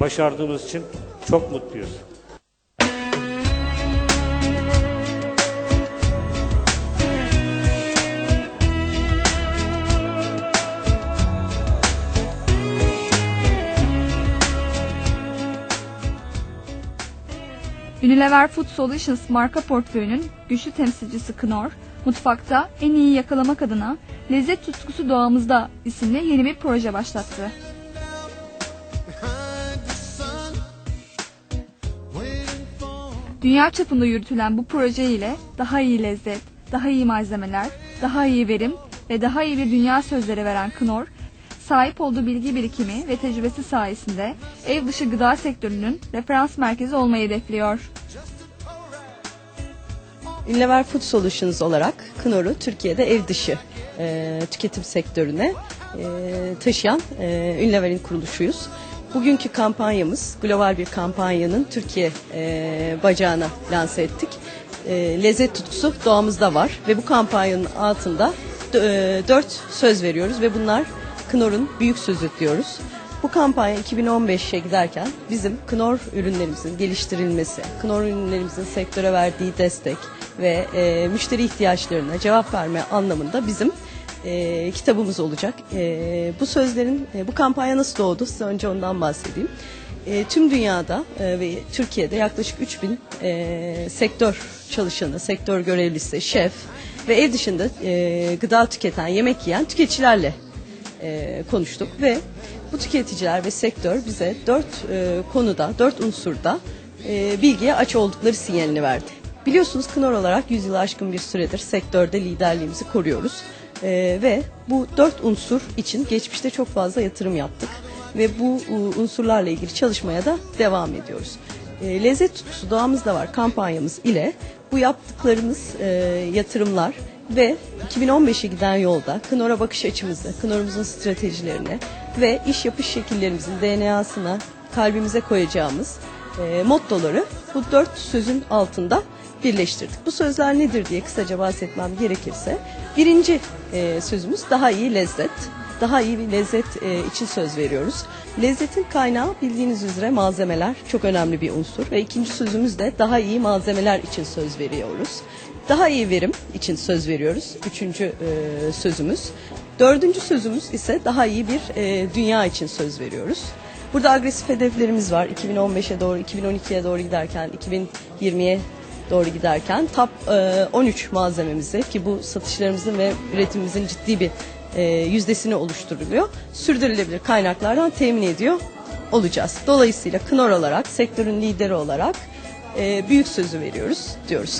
başardığımız için çok mutluyuz. Unilever Food Solutions marka portföyünün güçlü temsilcisi Knorr, mutfakta en iyi yakalamak adına Lezzet Tutkusu Doğamızda isimli yeni bir proje başlattı. Dünya çapında yürütülen bu proje ile daha iyi lezzet, daha iyi malzemeler, daha iyi verim ve daha iyi bir dünya sözleri veren Knorr, sahip olduğu bilgi birikimi ve tecrübesi sayesinde ev dışı gıda sektörünün referans merkezi olmayı hedefliyor. Unilever Food Solutions olarak Knorr'u Türkiye'de ev dışı e, tüketim sektörüne e, taşıyan e, Unilever'in kuruluşuyuz. Bugünkü kampanyamız global bir kampanyanın Türkiye e, bacağına lanse ettik. E, lezzet tutkusu doğamızda var ve bu kampanyanın altında e, dört söz veriyoruz ve bunlar Knorr'un büyük sözü diyoruz. Bu kampanya 2015'e giderken bizim Knorr ürünlerimizin geliştirilmesi, Knorr ürünlerimizin sektöre verdiği destek ve e, müşteri ihtiyaçlarına cevap verme anlamında bizim e, kitabımız olacak. E, bu sözlerin, e, bu kampanya nasıl doğdu size önce ondan bahsedeyim. E, tüm dünyada e, ve Türkiye'de yaklaşık 3000 e, sektör çalışanı, sektör görevlisi, şef ve ev dışında e, gıda tüketen, yemek yiyen tüketicilerle e, konuştuk ve bu tüketiciler ve sektör bize dört e, konuda, dört unsurda e, bilgiye aç oldukları sinyalini verdi. Biliyorsunuz Knorr olarak 100 yılı aşkın bir süredir sektörde liderliğimizi koruyoruz. E, ve bu dört unsur için geçmişte çok fazla yatırım yaptık ve bu e, unsurlarla ilgili çalışmaya da devam ediyoruz. E, lezzet tutkusu doğamızda var kampanyamız ile bu yaptıklarımız e, yatırımlar ve 2015'e giden yolda Knorr'a bakış açımızı, Knorr'umuzun stratejilerini ve iş yapış şekillerimizin DNA'sına kalbimize koyacağımız e, mottoları bu dört sözün altında birleştirdik. Bu sözler nedir diye kısaca bahsetmem gerekirse birinci e, sözümüz daha iyi lezzet. Daha iyi bir lezzet e, için söz veriyoruz. Lezzetin kaynağı bildiğiniz üzere malzemeler çok önemli bir unsur ve ikinci sözümüz de daha iyi malzemeler için söz veriyoruz. Daha iyi verim için söz veriyoruz. Üçüncü e, sözümüz. Dördüncü sözümüz ise daha iyi bir e, dünya için söz veriyoruz. Burada agresif hedeflerimiz var. 2015'e doğru, 2012'ye doğru giderken, 2020'ye doğru giderken top e, 13 malzememizi ki bu satışlarımızın ve üretimimizin ciddi bir e, yüzdesini oluşturuluyor. Sürdürülebilir kaynaklardan temin ediyor olacağız. Dolayısıyla Knorr olarak, sektörün lideri olarak e, büyük sözü veriyoruz diyoruz.